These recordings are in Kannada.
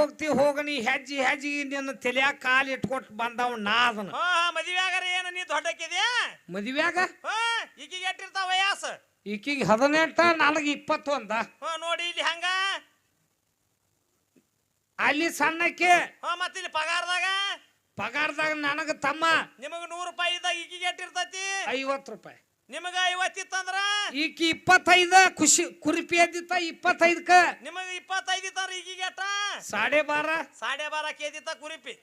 ಹೋಗ್ತಿ ಹೋಗನಿ ಹೆಜ್ಜಿ ಹೆಜ್ಜಿ ನಿನ್ನ ತಲೆಯಾಗ ಕಾಲು ಇಟ್ಕೊಟ್ಟು ಬಂದವ್ ನಾ ಅದನ್ನ. ಹಾ ಮದುವೆಯಾಗಾರ ಏನು ನೀ ದೊಡ್ಡಕ್ಕಿದ್ಯಾ ಮದುವ್ಯಾಗ? ಹಾ ಈಕಿಗೆ ಎಟ್ಟಿರ್ತಾವ ವಯಸ್ಸ? ಈಕಿಗೆ ಹದಿನೆಂಟ ನನಗೆ ಇಪ್ಪತ್ತೊಂದ. ಹಾ ನೋಡಿ ಇಲ್ಲಿ ಹಂಗ? ಅಲ್ಲಿ ಸಣ್ಣಕ್ಕೆ ಹಾ ಮತ್ತ ಇಲ್ಲಿ ಪಗಾರದಾಗ? ಪಗಾರದಾಗ ನನಗ ತಮ್ಮ ನಿಮಗ ನೂರು ರೂಪಾಯಿ ಇದ್ದಾಗ ಈಕಿಗೆ ಎಟ್ಟಿರ್ತೈತಿ ಐವತ್ತು ರೂಪಾಯಿ. ನಿಮಗ ಐವತ್ತಿತ್ತಂದ್ರ ಈಕಿ ಇಪ್ಪತ್ತೈದ ಖುಷಿ ಕುರಿಪಿ ಎದ್ದಿತ್ತ ಇಪ್ಪತ್ತೈದಕ್ಕ ನಿಮಗ ಇಪ್ಪತ್ತೈದು ಇತ್ತಂದ್ರ ಈಗೀಗ ಎಟ್ಟ ಸಾಡೆ ಬಾರ. ಸಾಡೆ ಬಾರ ಕೇದಿತ್ತ ಕುರಿಪಿ.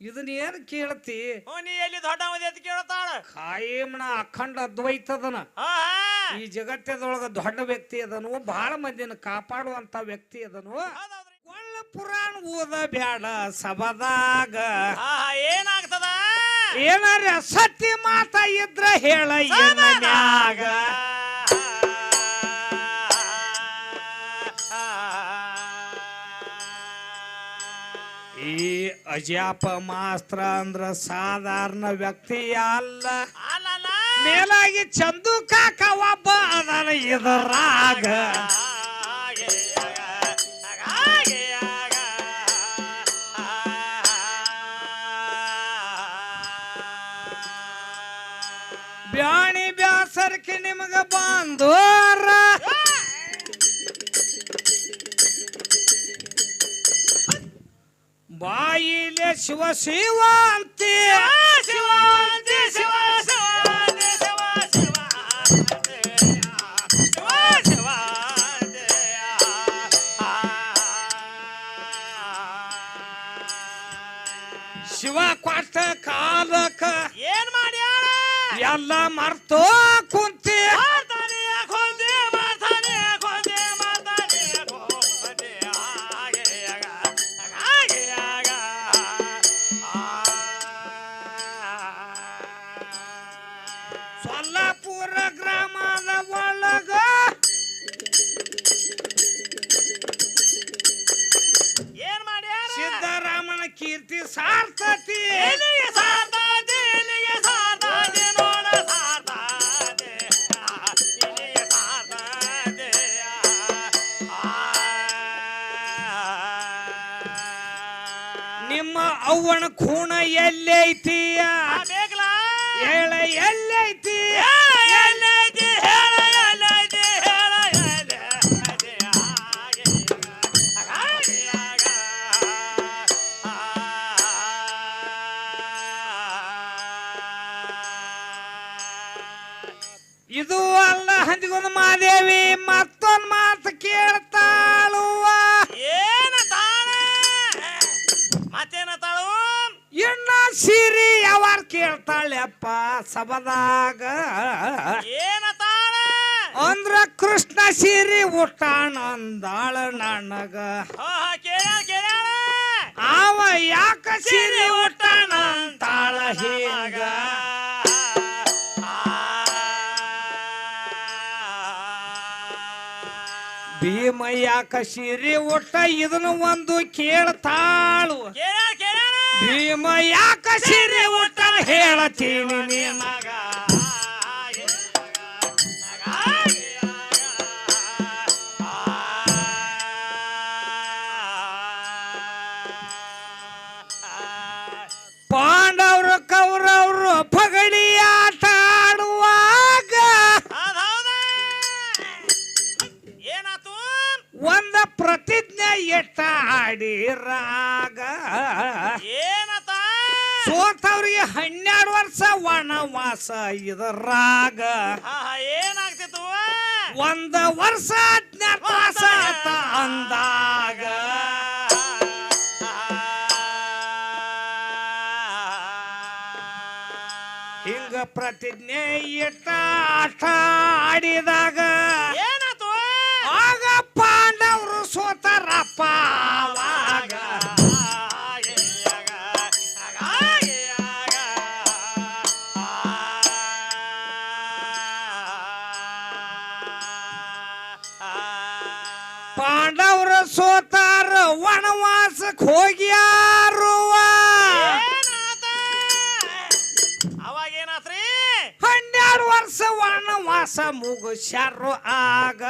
ಇದನ್ನ ಏನ್ ಕೇಳ್ತಿ? ಹ್ಞೂ ನೀ ಎಲ್ಲಿ ದೊಡ್ಡ ಅಂತ ಕೇಳ್ತಾಳ? ಕಾಯೇಮನ ಅಖಂಡ ಅದ್ವೈತದನ ಹಾ ಈ ಜಗತ್ತದೊಳಗ ದೊಡ್ಡ ವ್ಯಕ್ತಿ ಅದನು ಬಹಳ ಮಂದಿನ ಕಾಪಾಡುವಂತ ವ್ಯಕ್ತಿ ಅದನು. ಒಳ್ಳೆ ಪುರಾಣ ಓದ ಬ್ಯಾಡ ಹಾ ಏನಾಗ್ತದ? ಏನಾರ ಸತ್ಯ ಮಾತ ಇದ್ರ ಹೇಳ ಏನ ಮ್ಯಾಗ ಈ ಅಜಾಪ ಮಾಸ್ತ್ರ ಅಂದ್ರ ಸಾಧಾರಣ ವ್ಯಕ್ತಿ ಅಲ್ಲ. ಮೇಲಾಗಿ ಚಂದು ಕಾಕ ಒಬ್ಬ ಅದನ ಇದರಾಗ ನಿಮಗ ಬಂದೋರ ಬಾಯಿಲೆ ಶಿವ ಶಿವ ಅಂತೀ. ಶಿವ ಶಿವ ಶಿವ ಕೊಟ್ಟ ಏನ್ ಮಾಡ್ಯಾಳ ಎಲ್ಲ ಮರ್ತೋ ಕುಂತಿ. ಖೂಣ ಎಲ್ಲೈತಿಯ ಹೇಳ ಎಲ್ಲೈತಿಯ ಇದು ಅಲ್ಲ ಹಂದಿಗೊಂದು ಮಾದೇವಿ ಮತ್ತೊಂದ್ ಮಾತು ಕೇಳ್ತಾಳುವ ಏನ ತಾಳ ಮತ್ತೇನ ತಾಳು ಇನ್ನ ಸಿರಿ ಕೇಳ್ತಾಳೆಪ್ಪ ಸಬದಾಗ ಏನ ತಾಳ? ಅಂದ್ರ ಕೃಷ್ಣ ಸೀರಿ ಊಟಾಣ ಅಂದಾಳ ನನಗ. ಅವ ಯಾಕ ಸೀರಿ ಊಟಾಣ ಅಂತಾಳ ಹೀಗ. ಭೀಮ ಯಾಕ ಸೀರಿ ಊಟ ಇದನ್ನ ಒಂದು ಕೇಳ್ತಾಳು. ಭೀಮಯ್ಯ ಕಸಿರಿ ಭೀಮ ಯಾಕ ಸಿರಿ ಊಟ ಹೇಳತೀನಿ ನೀನ ಮಗ ಪಾಂಡವರು ಕೌರವರು ಪಗಡಿ ಆಟ ಆಡುವಾಗ ಏನಾತು ಒಂದ ಪ್ರತಿಜ್ಞೆ ಎಟ್ಟ ಆಡಿರಾಗ? ಏನತ ಸೋತವ್ರಿಗೆ ಹನ್ನೆರಡು ವರ್ಷ ವನವಾಸ ಇದರಾಗ. ರಾಗ ಏನಾಗ್ತಿತ್ತು? ಒಂದ ವರ್ಷ ಅಜ್ಞಾತವಾಸ ಆತ ಅಂದಾಗ. ಹಿಂಗ ಪ್ರತಿಜ್ಞೆ ಇಟ್ಟ ಆಟ ಆಡಿದಾಗ ಏನಾಯ್ತು? ಆಗ ಪಾಂಡವರು ಸೋತಾರಪ್ಪ ಆವಾಗ ಪಾಂಡವರು ಸೋತಾರ ವನವಾಸಕ್ಕೆ ಹೋಗ್ಯಾರುವ ಅವಾಗ ಏನಾತ್ರಿ? ಹನ್ನೆರಡು ವರ್ಷ ವನವಾಸ ಮುಗಿಸ್ಯಾರು ಆಗ.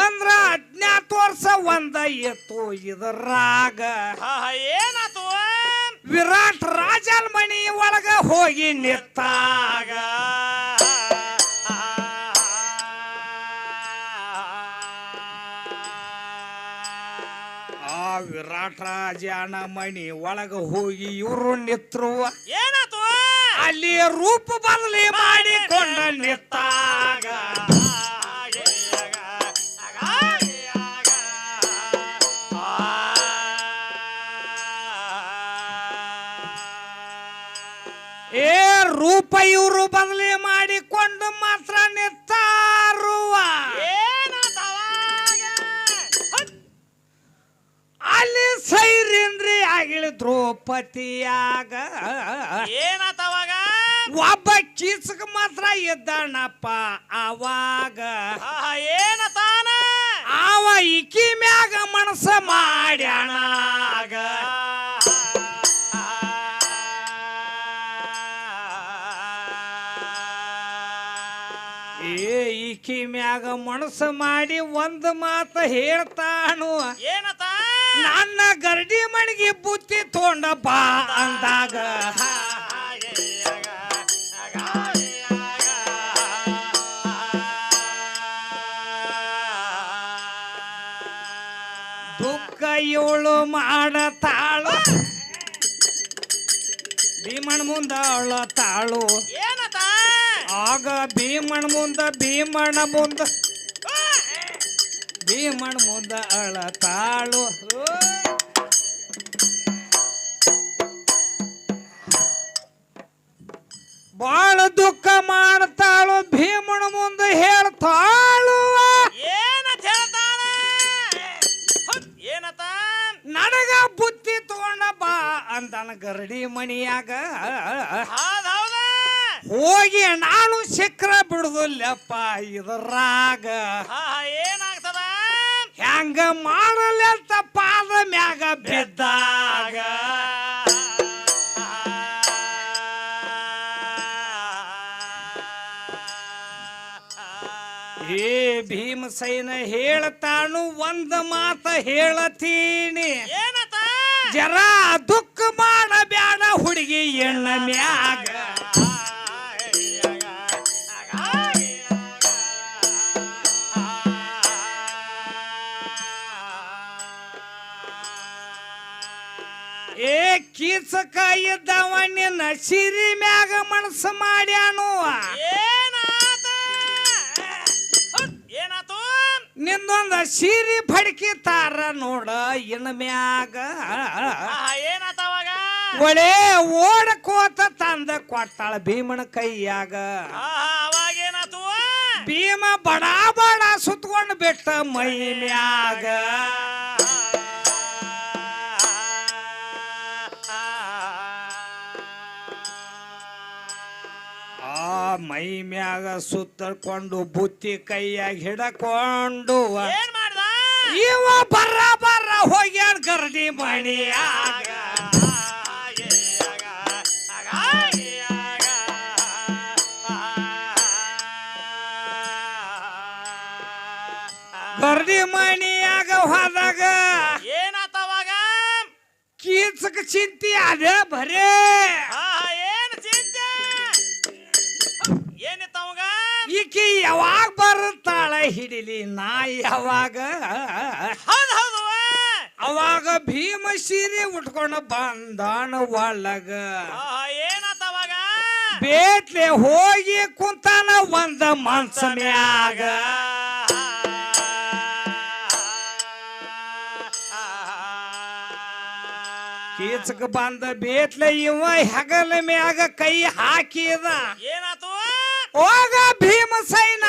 ಅಂದ್ರ ಹದಿನಾಲ್ಕು ವರ್ಷ ಒಂದ ಎತ್ತು ಇದರಾಗ. ಏನಾತು? ವಿರಾಟ್ ರಾಜಲ್ ಮನಿ ಒಳಗ ಹೋಗಿ ನಿತ್ತಾಗ. ವಿರಾಟ್ ಮಣಿ ಒಳಗ ಹೋಗಿ ಇವರು ನಿತ್ರು ಏನಾತು? ಅಲ್ಲಿ ರೂಪ ಬದಲಿ ಮಾಡಿಕೊಂಡ ನಿತ್ತಾಗ. ಏ ರೂಪ ಇವರು ಆಗಿಳ ದ್ರೌಪದಿಯಾಗ ಏನತವಾಗ ಒಬ್ಬ ಚೀಸಕ ಮಾತ್ರ ಇದ್ದಾನಪ್ಪ ಅವಾಗ. ಏನತಾನ ಅವ ಇಕಿ ಮ್ಯಾಗ ಮನಸ್ಸ ಮಾಡ್ಯಾಣ. ಏ ಇಕಿ ಮ್ಯಾಗ ಮನಸ್ಸು ಮಾಡಿ ಒಂದು ಮಾತು ಹೇಳ್ತಾನು. ಏನತ ನನ್ನ ಗರ್ಡಿ ಮಣಿಗೆ ಬುತ್ತಿ ತೊಂಡಪ್ಪ ಅಂದಾಗ. ದುಃಖ ಇವಳು ಮಾಡತಾಳು. ಭೀಮಣ ಮುಂದ ಅಳತಾಳು. ಏನದ? ಆಗ ಭೀಮಣ ಮುಂದ ಭೀಮಣ್ಣ ಮುಂದ ಭೀಮಣ ಮುಂದ ಅಳತಾಳು ಬಾಳ ದುಃಖ ಮಾಡ್ತಾಳು ಭೀಮಣ ಮುಂದೆ ಹೇಳ್ತಾಳು. ಏನತ ಹೇಳ್ತಾಳ? ಏನತ ನನಗ ಬುತ್ತಿ ತಗೊಂಡ ಬಾ ಅಂದನ ಗರಡಿ ಮಣಿಯಾಗ ಹೋಗಿ ನಾನು ಶಿಖರ ಬಿಡುದಿಲ್ಲಪ್ಪ ಇದರಾಗ. ಹೆಂಗ ಮಾಡಲಿ ಅಂತ ಪಾದ ಮ್ಯಾಗ ಬಿದ್ದಾಗ. ಏ ಭೀಮಸೈನ ಹೇಳ್ತಾನು ಒಂದ ಮಾತ ಹೇಳತೀನಿ. ಏನತ ಜರ ದುಃಖ ಮಾಡಬ್ಯಾಡ ಹುಡುಗಿ ಎಣ್ಣ ಮ್ಯಾಗ. ಇದ್ದವ ನಿನ್ನ ಸಿರಿ ಮ್ಯಾಗ ಮನಸ್ಸು ಮಾಡ್ಯಾನು? ಏನಾತ? ಏನಾತು? ನಿಂದೊಂದ ಸಿರಿ ಫಡ್ಕಿತಾರ ನೋಡ ಇನ್ ಮ್ಯಾಗ. ಒಳೆ ಓಡ ಏನಾತ ಅವಾಗ? ಒಳೆ ಓಡಕೋತ ತಂದ ಕೊಟ್ಟಾಳ ಭೀಮನ ಕೈಯಾಗ. ಅವಾಗ ಏನಾತು? ಭೀಮ ಬಡಾ ಬಡ ಸುತ್ಕೊಂಡು ಬಿಟ್ಟ ಮೈ ಮ್ಯಾಗ. ಮೈ ಮ್ಯಾಗ ಸುತ್ತಕೊಂಡು ಬುತ್ತಿ ಕೈಯಾಗ ಹಿಡಕೊಂಡು ಏನ್ ಮಾಡ್ದ? ಇವ ಬರ್ರ ಬರ್ರ ಹೋಗ್ಯಾನ ಗರಡಿ ಮಣಿಯಾಗ ಗರ್ಡಿ ಮಣಿಯಾಗ ಹೋದಾಗ ಏನಾತವಾಗ ಕೀಚಕ ಚಿಂತಿ ಅದೇ ಬರೇ ಹಿಡಿಲಿ ನಾ ಯಾವಾಗ ಹೌದು ಹೌದು ಅವಾಗ ಭೀಮ ಸೀರೆ ಉಟ್ಕೊಂಡು ಬಂದಾನ ಒಳಗ. ಏನಾತವಾಗ ಬೇಟ್ಲೆ ಹೋಗಿ ಕುಂತಾನ ಒಂದ ಮನ್ಸ ಮ್ಯಾಗ. ಕೀಚಕ ಬಂದ ಬೇಟ್ಲೆ ಇವ ಹೆಗಲ ಮ್ಯಾಗ ಕೈ ಹಾಕಿದ. ಏನಾತು? ಹೋಗ ಭೀಮ ಸೈನ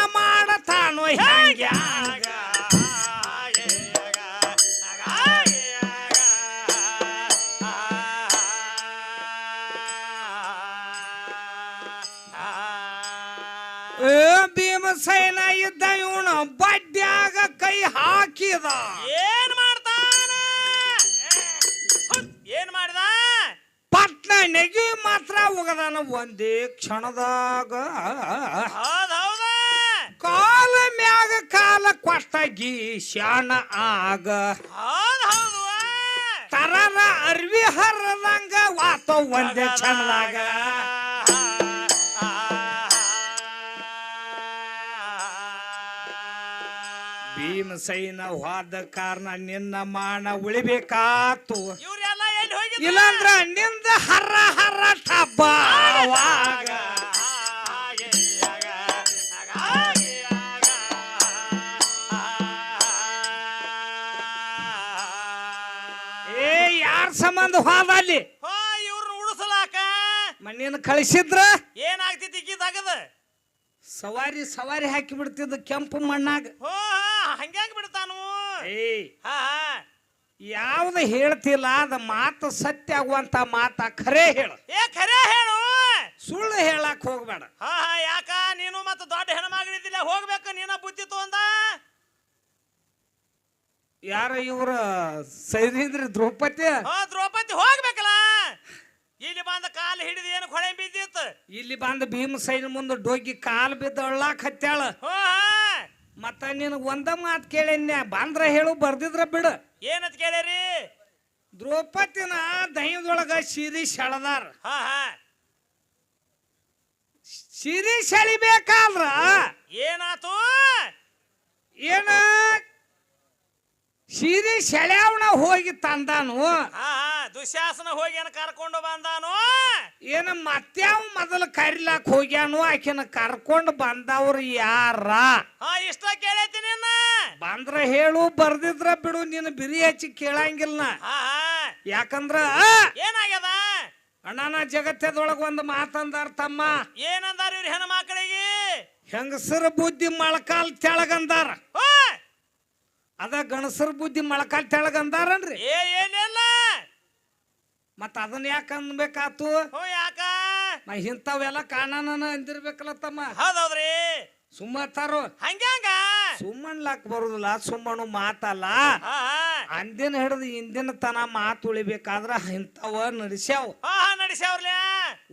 ಹಾಕಿದ. ಏನ್ ಮಾಡ್ತಾನ? ಏನು ಮಾಡಿದ? ಪಟ್ನ ನೆಗಿ ಮಾತ್ರ ಹೋಗದಾನ ಒಂದೇ ಕ್ಷಣದಾಗ. ಹೌದ್ ಕಾಲ ಮ್ಯಾಗ ಕಾಲ ಕೊಟ್ಟಗಿ ಶಾಣ ಆಗ. ಹೌದ್ ತರರ ಅರ್ವಿ ಹರದಂಗ ವಾತ ಒಂದೇ ಚಂದಾಗ ಭೀಮಸೈನ ಹೋದ ಕಾರಣ ನಿನ್ನ ಮಾಣ ಉಳಿಬೇಕಾತು. ಇವ್ರೆಲ್ಲ ಎಲ್ಲಿ ಹೋಗಿದ್ರು? ಇಲ್ಲಾಂದ್ರ ನಿಂದ ಹರ ಹರ ಟಬ್ಬ ಅವಾಗ. ಏ ಯಾರ ಸಂಬಂಧ ಹೋದ ಅಲ್ಲಿ? ಹೋ ಇವ್ರನ್ನ ಉಳಿಸಲಾಕ? ಮಣ್ಣಿನ ಕಳಿಸಿದ್ರ? ಏನಾಗ್ತಿತ್ತು ಇಕ್ಕಿದಾಗದ ಸವಾರಿ ಸವಾರಿ ಹಾಕಿ ಬಿಡ್ತಿದ್ದ ಕೆಂಪು ಮಣ್ಣಾಗ. ಹೋ ಹಂಗ್ಯಾಂಗ ಬಿಡ್ತಾನು ಏ ಹಾ. ಯಾವ್ದು ಹೇಳ್ತಿಲ್ಲ ಅದ ಮಾತು ಸತ್ಯ ಆಗುವಂತ ಮಾತ ಖರೇ ಹೇಳು. ಏ ಖರೆ ಹೇಳು. ಸುಳ್ಳು ಹೇಳಕ್ ಹೋಗ್ಬೇಡ. ಹಾ ಹಾ ಯಾಕ? ನೀನು ಮತ್ತೆ ದೊಡ್ಡ ಹೆಣ್ಮಗಳಿದ್ದಿಲ್ಲ ಹೋಗ್ಬೇಕು ನೀನ ಬುದ್ಧಿ ತಗೊಂಡ? ಯಾರ ಇವ್ರ ಸೈನೇಂದ್ರ ದ್ರೌಪದಿ? ಹಾ ದ್ರೌಪದಿ ಹೋಗ್ಬೇಕಲ್ಲ. ಇಲ್ಲಿ ಬಂದ ಕಾಲು ಹಿಡಿದು ಏನು ಕೊಳೆ ಬಿದ್ದಿತ್ತು? ಇಲ್ಲಿ ಬಂದ ಭೀಮಸೈನ ಮುಂದೆ ಡೋಗಿ ಕಾಲ್ ಬಿದ್ದ ಒಳ್ಳಾಕ್ ಹತ್ಯಾಳ. ಹೋ ಹಾ. ಮತ್ತ ನಿನ್ ಒಂದ ಮಾತು ಕೇಳೇನ್ಯ? ಬಂದ್ರ ಹೇಳು ಬರ್ದಿದ್ರ ಬಿಡು. ಏನಂತ ಕೇಳಿರಿ ದ್ರೌಪದಿನ ದೈವದೊಳಗ ಸಿರಿ ಸೆಳದಾರ. ಹಾ ಹಾ. ಸಿರಿ ಸೆಳಿಬೇಕಾದ್ರ ಏನಾತು? ಏನ ಸಿರಿ ಸೆಳ್ಯಾವಣ ಹೋಗಿ ತಂದಾನು. ಹಾ ಹಾ ದುಶ್ಯಾಸನ ಹೋಗಿ ಏನ ಕರ್ಕೊಂಡು ಬಂದಾನು? ಏನ ಮತ್ಯಾವ ಮೊದಲು ಕರಿಲಾಕ್ ಹೋಗ್ಯಾನು ಆಕಿನ ಕರ್ಕೊಂಡು ಬಂದವ್ರು ಯಾರ? ಹಾ ಇಷ್ಟ ಕೇಳೈತಿ ನಿನ್ನ? ಬಂದ್ರ ಹೇಳು ಬರ್ದಿದ್ರ ಬಿಡು ನೀನು ಬಿರಿ ಹಚ್ಚಿ ಕೇಳಂಗಿಲ್ಲ ನಾ. ಹಾ ಹಾ. ಯಾಕಂದ್ರ ಏನಾಗ್ಯದ? ಅಣ್ಣನ ಜಗತ್ತದೊಳಗ ಒಂದು ಮಾತಂದಾರ ತಮ್ಮ. ಏನಂದಾರ ಇವ್ರ ಹೆಣ್ಣು ಮಕ್ಕಳಿಗೆ ಹೆಂಗಸರ ಬುದ್ಧಿ ಮೊಳಕಾಲ್ ತೆಳಗಂದಾರ. ಹೋ ಅದ ಗಣಸರ ಬುದ್ಧಿ ಮೊಳಕಾಲ್ ತೆಳಗಂದಾರನ್ರಿ ಏ ಏನಿಲ್ಲ. ಮತ್ತ ಅದನ್ನ ಯಾಕೆ ಅನ್ಬೇಕಾತು? ಹೋ ಯಾಕ? ನಾ ಇಂಥವೆಲ್ಲ ಕಾಣನ ಅಂದಿರ್ಬೇಕಲ್ಲ ತಮ್ಮ. ಹೌದೌದ್ರಿ. ಸುಮ್ಮತ್ತಾರು ಹಂಗ್ಯಾಂಗ? ಸುಮ್ಮನ್ಲಾಕ್ ಬರುದಿಲ್ಲ ಸುಮ್ಮನು ಮಾತಲ್ಲ. ಹಾ ಹಾ. ಅಂದಿನ ಹಿಡಿದು ಇಂದಿನ ತನ ಮಾತು ಉಳಿಬೇಕಾದ್ರ ಇಂಥವ ನಡೆಸ್ಯಾವ. ಹಾ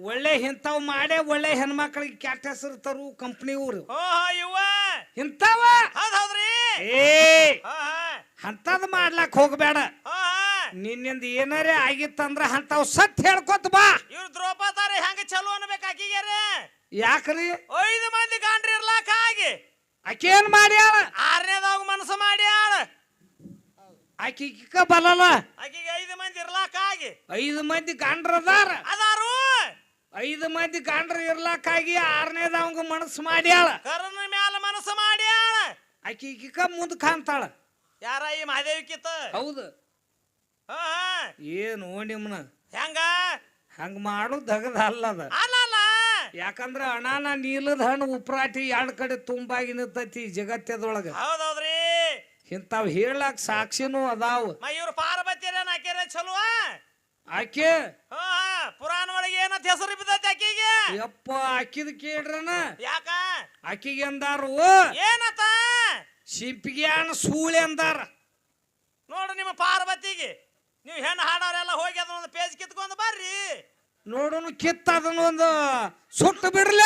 ಒಳ್ಳೆ ಇಂಥವ್ ಮಾಡೇ ಒಳ್ಳೆ ಹೆಣ್ಮಕ್ಳಿಗೆ ಕೆಟ್ಟ ಹೆಸರು ತರು ಕಂಪ್ನಿ ಊರು. ಇಂಥವ? ಹೌದ್ ಹೌದ್ರಿ ಏ ಅಂತದ್ ಮಾಡ್ಲಾಕ್ ಹೋಗ್ಬೇಡ. ನಿನ್ನಿಂದ ಏನಾರೇ ಆಗಿತ್ತಂದ್ರ ಅಂತಾವ್ ಸತ್ ಹೇಳ್ಕೊತ ಬಾ. ಇವ್ರ ದ್ರೌಪದಾರಿ ಹೆಂಗ ಚಲೋ ಅನ್ಬೇಕು ಆಕಿಗ್ಯಾರ? ಯಾಕ್ರಿ? ಐದು ಮಂದಿ ಗಾಂಡ್ರಿ ಇರ್ಲಾಕ ಆಗಿ. ಆಕೇನ್ ಮಾಡ್ಯಾಳ? ಆರನೇದಾಗ ಮನಸ್ಸು ಮಾಡ್ಯಾಳ. ಆಕಿ ಕಿಕ್ಕ ಬಲಲ್ಲ. ಆಕಿಗೆ ಐದು ಮಂದಿ ಇರ್ಲಾಕ ಆಗಿ. ಐದು ಮಂದಿ ಗಾಂಡ್ರದಾರ ಅದಾರು. ಐದು ಮಂದಿ ಗಂಡ್ರ ಇರ್ಲಾಕಾಗಿ ಆರನೇದವಂಗ ಮನಸ್ಸು ಮಾಡ್ಯಾಳ. ಕರನ ಮ್ಯಾಲ ಮನಸ್ಸು ಮಾಡ್ಯಾಳ. ಆಕಿ ಕಿಕ್ಕ ಮುಂದ್ ಕಾಣ್ತಾಳ. ಯಾರ ಈ ಮಹಾದೇವಿ ಕಿತ್ತ? ಹೌದು. ಹಾ ಏನು ನಿಮ್ಮನ ಹೆಂಗ? ಹಂಗ ಮಾಡು ದಗದ ಅಲ್ಲದ ಅಲ್ಲ ಯಾಕಂದ್ರ ಅಣಾನ ನೀಲದ ಹಣ್ಣು ಉಪ್ರಾಟಿ ಎರಡ್ ಕಡೆ ತುಂಬಾಗಿ ನಿಂತೈತಿ ಜಗತ್ತದೊಳಗ. ಹೌದೌದ್ರಿ. ಇಂತಾವ್ ಹೇಳಕ್ ಸಾಕ್ಷಿನೂ ಅದಾವ. ಇವ್ರು ಪಾರ್ವತಿಯರ ಹಾಕ್ಯಾರ ಚಲೋ? ಆಕೆ? ಪುರಾಣ ಒಳಗೆ ಏನಂತ ಹೆಸರು ಬಿದ್ದೈತಿ ಆಕೆಗೆ? ಯಪ್ಪ ಆಕಿದ ಕೇಳ್ರನ? ಯಾಕ? ಆಕಿಗೆ ಅಂದಾರು ಏನತ ಹಣ್ಣು ಸೂಳೆ ಅಂದಾರ. ನೋಡು ನಿಮ್ಮ ಪಾರ್ವತಿಗೆ. ನೀವು ಹೆಣ್ಣು ಹಾಡೋರೆಲ್ಲ ಹೋಗಿ ಅದನ್ನ ಒಂದು ಪೇಜ್ ಕಿತ್ಕೊಂಡು ಬರ್ರಿ. ನೋಡುನು ಕಿತ್ತ ಅದನ್ನ ಒಂದು ಸುಟ್ಟು ಬಿಡ್ಲ.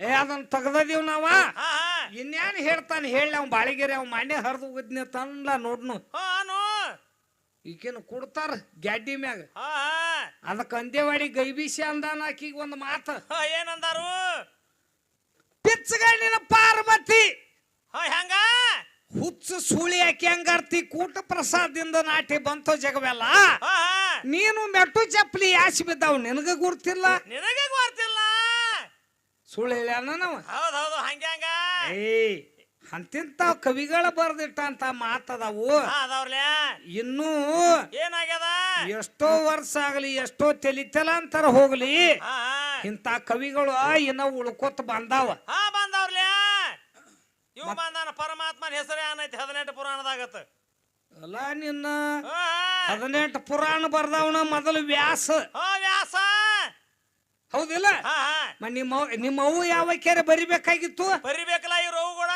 ಏ ಅದನ್ನ ತೆಗ್ದದೀವ್ ನಾವ. ಇನ್ಯಾನು ಹೇಳ್ತಾನೆ ಹೇಳಿ ಅವ್ ಬಾಳಿಗೆರೆ ಅವ್ ಮನೆ ಹರಿದು ಹೋಗಿದ್ನಿ ತಂದ ನೋಡ್ನು. ಈಕೇನು ಕೊಡ್ತಾರ ಗ್ಯಾಡ್ಡಿ ಮ್ಯಾಗ. ಅದಕ್ಕೆ ಅಂದೇವಾಡಿ ಗೈಬೀಸಿ ಅಂದಾನ ಆಕಿಗೆ ಒಂದು ಮಾತು. ಏನಂದಾರು? ಪಿಚ್ಚಗಣ್ಣಿನ ಪಾರ್ವತಿ. ಹಂಗ? ಹುಚ್ಚ ಸುಳಿ ಹಾಕಿ ಹಂಗಾರ್ತಿ ಕೂಟ ಪ್ರಸಾದದಿಂದ ನಾಟಿ ಬಂತು ಜಗವೆಲ್ಲ. ನೀನು ಮೆಟ್ಟು ಚಪ್ಪಲಿ ಯಾಸಿ ಬಿದ್ದಾವ್ ನಿನಗ ಗುರ್ತಿಲ್ಲ? ನಿನಗೆ ಗೊತ್ತಿಲ್ಲ ಸುಳ್ಳು ಹೇಳ್ಯಾನ ನಾವು? ಹೌದು ಹೌದು ಹಂಗ ಏ ಅಂತಿಂತಾವ್ ಕವಿಗಳ ಬರ್ದಿಟ್ಟ ಅಂತ ಮಾತದವು ಅದಾವ್ರಲ್ಯಾ ಇನ್ನೂ ಏನಾಗ್ಯದ? ಎಷ್ಟೋ ವರ್ಷ ಆಗಲಿ ಎಷ್ಟೋ ತೆಲಿತಲಾಂತರ ಹೋಗ್ಲಿ. ಹಾ ಹಾ. ಇಂಥ ಕವಿಗಳು ಇನ್ನ ಉಳ್ಕೋತ ಬಂದಾವ. ಹಾ ಬಂದವ್ರಲ್ಯಾ ಇವ್ ಬಂದಾನ ಪರಮಾತ್ಮನ ಹೆಸರೇ ಏನೈತಿ ಹದಿನೆಂಟು ಪುರಾಣದಾಗತ್ತ ಅಲ್ಲ ನಿನ್ನ. ಹದಿನೆಂಟು ಪುರಾಣ ಬರ್ದವನ ಮೊದಲು ವ್ಯಾಸ. ಹಾ ವ್ಯಾಸ. ಹೌದಿಲ್ಲ? ಹಾ ಹಾ. ಮ ನಿಮ್ಮ ನಿಮ್ಮ ಅವು ಯಾವ ಕೆರೆ ಬರಿಬೇಕಾಗಿತ್ತು? ಬರಿಬೇಕಲ್ಲ ಇವ್ರ ಅವು ಕೂಡ?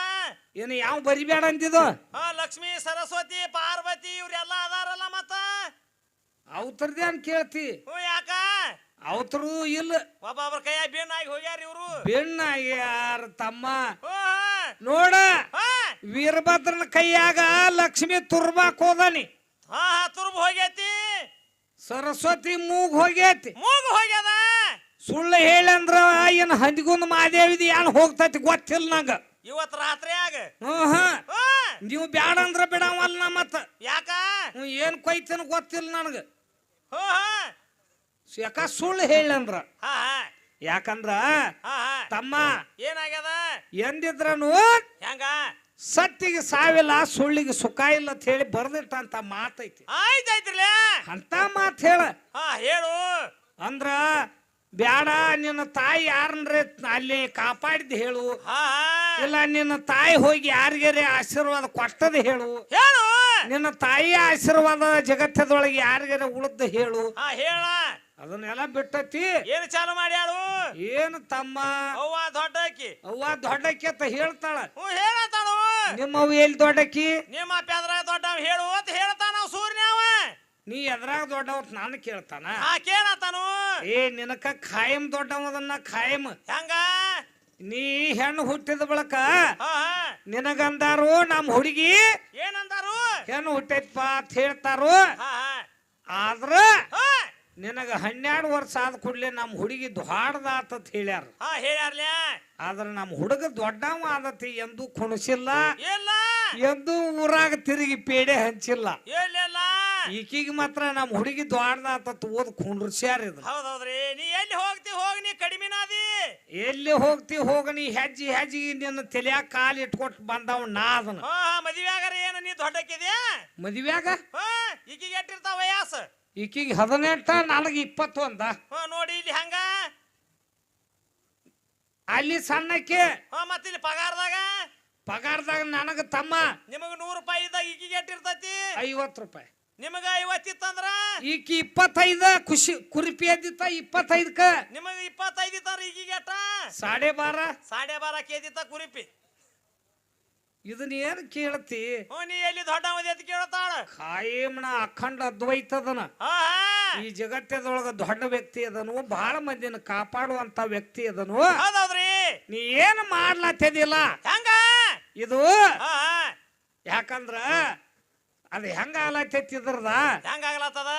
ಏನು ಯಾವ ಬರಿಬೇಡ ಅಂತಿದ್ದು ಹಾ ಲಕ್ಷ್ಮಿ ಸರಸ್ವತಿ ಪಾರ್ವತಿ ಇವ್ರೆಲ್ಲ ಅದಾರಲ್ಲ ಮತ್ತ? ಅವತರದೇನ್ ಕೇಳ್ತಿ. ಹ್ಞೂ ಯಾಕ? ಅವತರು ಇಲ್ಲ. ಒಬ್ಬೊಬ್ರ ಕೈಯ ಹೋಗ್ಯಾರ ಇವ್ರು. ಬೆಣ್ಣ ಯಾರ ತಮ್ಮ ನೋಡ ವೀರಭದ್ರನ ಕೈಯಾಗ ಲಕ್ಷ್ಮಿ ತುರ್ಬಾಕ್ ಹೋದಾನಿ. ಹಾ ಹಾ ತುರ್ಬ್ ಹೋಗೈತಿ ಸರಸ್ವತಿ ಮೂಗ್ ಹೋಗೈತಿ ಮೂಗ್ ಹೋಗ್ಯದ. ಸುಳ್ಳು ಹೇಳಂದ್ರ ಏನ್ ಹಂದಿಗುಂದ್ ಮಾದೇವಿದ ಏನ್ ಹೋಗ್ತೈತಿ ಗೊತ್ತಿಲ್ಲ ನಂಗ. ಇವತ್ ರಾತ್ರಿಯಾಗ ಹ್ಮ್ ನೀವು ಬ್ಯಾಡ ಅಂದ್ರ ಬಿಡವಲ್ಲ ಮತ್ತ ಯಾಕ? ಏನ್ ಕೊಯ್ತೇನ ಗೊತ್ತಿಲ್ಲ ನನಗ. ಹೋ ಹಾ. ಯಾಕ ಸುಳ್ಳು ಹೇಳಂದ್ರ ಯಾಕಂದ್ರ ತಮ್ಮ ಏನಾಗ್ಯದ? ಎಂದಿದ್ರನು ಹೆಂಗ? ಸತ್ತಿಗೆ ಸಾವಿಲ್ಲ ಸುಳ್ಳಿಗೆ ಸುಖ ಇಲ್ಲ ಅಂತ ಹೇಳಿ ಬರ್ದಿಟ್ಟಂತ ಮಾತೈತಿ. ಆಯ್ತಾಯ್ತಿರ್ಲ. ಅಂತ ಮಾತು ಹೇಳ. ಹೇಳು. ಅಂದ್ರ ಬ್ಯಾಡ ನಿನ್ನ ತಾಯಿ ಯಾರನ್ರೆ ಅಲ್ಲಿ ಕಾಪಾಡಿದ್ ಹೇಳು. ಇಲ್ಲ ನಿನ್ನ ತಾಯಿ ಹೋಗಿ ಯಾರಿಗಾರೆ ಆಶೀರ್ವಾದ ಕೊಟ್ಟದ ಹೇಳು. ಹೇಳು. ನಿನ್ನ ತಾಯಿಯ ಆಶೀರ್ವಾದ ಜಗತ್ತದೊಳಗೆ ಯಾರಿಗಾರೆ ಉಳಿದ ಹೇಳ. ಅದನ್ನೆಲ್ಲ ಬಿಟ್ಟತಿ. ಏನು ಚಾಲು ಮಾಡ್ಯಾಳು ಏನು ತಮ್ಮ? ಅವ್ವ ದೊಡ್ಡಕ್ಕಿ. ಅವ್ವ ದೊಡ್ಡಕ್ಕೆತ್ತ ಹೇಳ್ತಾಳ. ಹ್ಞೂ ಹೇಳತಾಳು ನಿಮ್ಮ ಎಲ್ಲಿ ದೊಡ್ಡಕ್ಕಿ? ನಿಮ್ಮ ಪ್ಯಾದ್ರ ದೊಡ್ಡವ ಹೇಳು ಅಂತ ಹೇಳ್ತಾನ ಅವ ಸೂರ್ಯ ಅವ. ನೀ ಎದ್ರಾಗ ದೊಡ್ಡವ ನಾನು ಕೇಳ್ತಾನ. ಆ ಕೇಳತಾನು ಏ ನಿನಕ ಖಾಯಂ ದೊಡ್ಡವದನ್ನ ಖಾಯಂ. ಹೆಂಗ? ನೀ ಹೆಣ್ಣು ಹುಟ್ಟಿದ ಬಳಕ ನಿನಗಂದಾರು ನಮ್ಮ ಹುಡುಗಿ ಏನಂದಾರು? ಹೆಣ್ಣು ಹುಟ್ಟೈತಪ್ಪ ಅಂತ ಹೇಳ್ತಾರು. ಆದ್ರ ನಿನಗ ಹನ್ನೆರಡು ವರ್ಷ ಆದ ಕೂಡಲೇ ನಮ್ಮ ಹುಡುಗಿ ದ್ವಾಡ್ದಾತ ಹೇಳ್ಯಾರ. ಹಾ ಹೇಳ್ಯಾರ್ಲ್ಯಾ ಆದ್ರ ನಮ್ಮ ಹುಡುಗ ದೊಡ್ಡವ ಆದತಿ ಎಂದು ಕುಣಸಿಲ್ಲ. ಇಲ್ಲ. ಎಂದು ಊರಾಗ ತಿರುಗಿ ಪೇಡೆ ಹಂಚಿಲ್ಲ. ಈಕೀಗ ಈಕಿಗೆ ಮಾತ್ರ ನಮ್ಮ ಹುಡುಗಿ ದ್ವಾಡ್ದಾತ ಓದ್ ಕುಂಡ್ರಸ್ಯಾರ ಇದು ಹೌದೌದ್ರಿ. ನೀ ಎಲ್ಲಿ ಹೋಗ್ತಿ ಹೋಗಿ ನೀ ಕಡಿಮೆನಾದಿ ಎಲ್ಲಿ ಹೋಗ್ತಿ ಹೋಗ ನೀ ಹೆಜ್ಜಿ ಹೆಜ್ಜಿಗೆ ನಿನ್ನ ತಲೆಯಾಗ ಕಾಲು ಇಟ್ಕೊಟ್ಟು ಬಂದವ ನಾ ಅದನ್ನ. ಹಾ ಹಾ ಏನ ಏನು ನೀ ದೊಡ್ಡಕ್ಕಿದ್ಯಾ? ಮದ್ವೆ ಹಾ ಈಕಿಗೆ ಎಟ್ಟಿರ್ತಾವ ವಯಸ್ಸ? ಈಕಿಗೆ ಹದಿನೆಂಟ ನನಗೆ ಇಪ್ಪತ್ತೊಂದ. ಹಾ ನೋಡಿ ಇಲ್ಲಿ ಹಂಗ. ಅಲ್ಲಿ ಸಣ್ಣಕ್ಕೆ. ಹಾ ಮತ್ತೆ ಇಲ್ಲಿ ಪಗಾರದಾಗ. ಪಗಾರದಾಗ ನನಗ ತಮ್ಮ. ನಿಮಗ ನೂರು ರೂಪಾಯಿ ಇದ್ದಾಗ ಈಕಿಗೆ ಎಟ್ಟಿರ್ತೈತಿ ಐವತ್ತು ರೂಪಾಯಿ. ನಿಮಗ ಐವತ್ತಿತ್ತಂದ್ರ ಈಕಿ ಇಪ್ಪತ್ತೈದ ಖುಷಿ ಕುರಿಪಿ ಎದ್ದಿತ್ತ ಇಪ್ಪತ್ತೈದಕ್ಕ ನಿಮಗ ಇಪ್ಪತ್ತೈದು ಇತ್ತಂದ್ರ ಈಗಿಗೆ ಎಟ್ಟ? ಸಾಡೆ ಬಾರ. ಸಾಡೆ ಬಾರ ಕೆಜಿತ್ತ ಕುರಿಪಿ. ಇದನ್ನ ಏನ್ ಕೇಳ್ತಿ? ಹ್ಞೂ ನೀ ಎಲ್ಲಿ ದೊಡ್ಡ ಅಂತ ಕೇಳ್ತಾಳ? ಅಖಂಡ ಅದ್ವೈತದನ ಹಾ ಈ ಜಗತ್ತದೊಳಗ ದೊಡ್ಡ ವ್ಯಕ್ತಿ ಅದನು ಬಹಳ ಮಂದಿನ ಕಾಪಾಡುವಂತ ವ್ಯಕ್ತಿ ಅದನು. ಹೌದೌದ್ರಿ. ನೀ ಏನ್ ಮಾಡ್ಲತ್ತಿದಿಲ್ಲ ಹೆಂಗ? ಇದು ಹಾ ಯಾಕಂದ್ರ ಅದು ಹೆಂಗ ಆಲತ್ತೈತಿ ಇದ್ರದ ಹೆಂಗ ಆಗ್ಲತ್ತದ?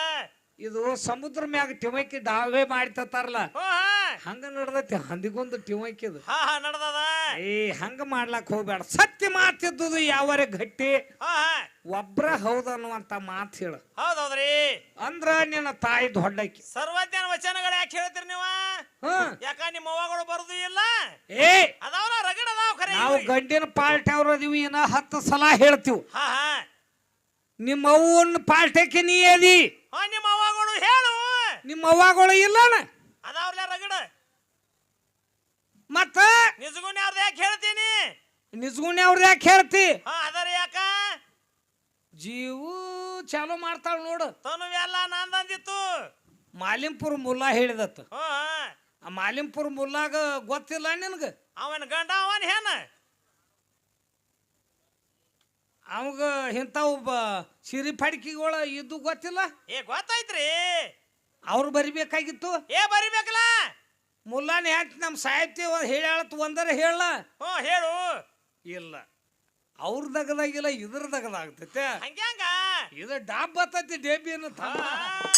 ಇದು ಸಮುದ್ರ ಮ್ಯಾಗ ಟಿಮಕಿ ಡಾವೆ ಮಾಡ್ತಾರಲ್ಲ ಹಂಗ ನಡ್ದೈತಿ ಹಂದಿಗೊಂದು ಟಿಮಕಿದು ಹಾ ನಡ್ದದ. ಏ ಹಂಗ ಮಾಡ್ಲಾಕ್ ಹೋಗ್ಬೇಡ. ಸತ್ಯ ಮಾತಿದ್ದುದು ಯಾವರೆ ಗಟ್ಟಿ? ಒಬ್ರ ಹೌದನ್ನುವಂತ ಮಾತು ಹೇಳು. ಹೌದೌದ್ರಿ. ಅಂದ್ರ ನಿನ್ನ ತಾಯಿ ದೊಡ್ಡಕ್ಕಿ ಸರ್ವಜ್ಞಾನ ವಚನಗಳು ಯಾಕೆ ಹೇಳ್ತೀರಿ ನೀವ? ಯಾಕ ನಿಮ್ಮ ಅವ್ವಗಳು ಬರುದು ಇಲ್ಲ? ಏ. ಅದಾವ್ರ ರಗಡ ಅದಾವ ಖರೆ ನಾವು ಗಂಡಿನ ಪಾರ್ಟಿ ಅವ್ರ ಅದೀವಿ ಏನ ಹತ್ತು ಸಲ ಹೇಳ್ತೀವಿ. ಹಾ ಹಾ. ನಿಮ್ಮ ಅವ್ವನ ಪಾರ್ಟಿಗೆ ನೀ ಅದಿ? ಹಾ ನಿಮ್ಮ ಅವ್ವಗಳು ಹೇಳು. ನಿಮ್ಮ ಅವ್ವಗಳು ಇಲ್ಲನ ಅದಾವ್ರಲ್ಲ ರಗಡ. ಮತ್ತ? ನಿಜಗುಣ ಅವ್ರದ್ದು ಯಾಕೆ ಹೇಳ್ತೀನಿ? ನಿಜಗುಣ ಅವ್ರದ್ದು ಯಾಕೆ ಹೇಳ್ತಿ? ಹಾ ಅದರ ಯಾಕ? ಜೀವು ಚಾಲು ಮಾಡ್ತಾಳ ನೋಡು. ತನು ಎಲ್ಲ ನಂದಂದಿತ್ತು ಮಾಲಿಂಪುರ ಮುಲ್ಲಾ ಹೇಳಿದತ್ತು. ಆ ಮಾಲಿಂಪುರ ಮುಲ್ಲಾಗ ಗೊತ್ತಿಲ್ಲ ನಿನಗ? ಅವನ ಗಂಡ ಅವನ್ ಹೇನ ಅವಾಗ ಇಂಥವು ಒಬ್ಬ ಸಿರಿ ಪಡಿಕೆಗಳ ಇದ್ದು ಗೊತ್ತಿಲ್ಲ? ಏ ಗೊತ್ತಾಯ್ತ್ರಿ. ಅವ್ರು ಬರಿಬೇಕಾಗಿತ್ತು? ಏ ಬರಿಬೇಕಲ್ಲ. ಮುಲ್ಲಾನ ಯಾಕೆ ನಮ್ಮ ಸಾಹಿತ್ಯ ಹೇಳತ್ ಒಂದರೆ ಹೇಳ? ಹ್ಞೂ ಹೇಳು. ಇಲ್ಲ. ಅವ್ರ ದಗದಾಗಿಲ್ಲ ಇದ್ರ ದಗದಾಗ್ತೈತೆ. ಹಂಗ್ಯಾಂಗ? ಇದು ಡಾಬ್ ಬರ್ತೈತಿ ಡೇಬಿ ಹಾ,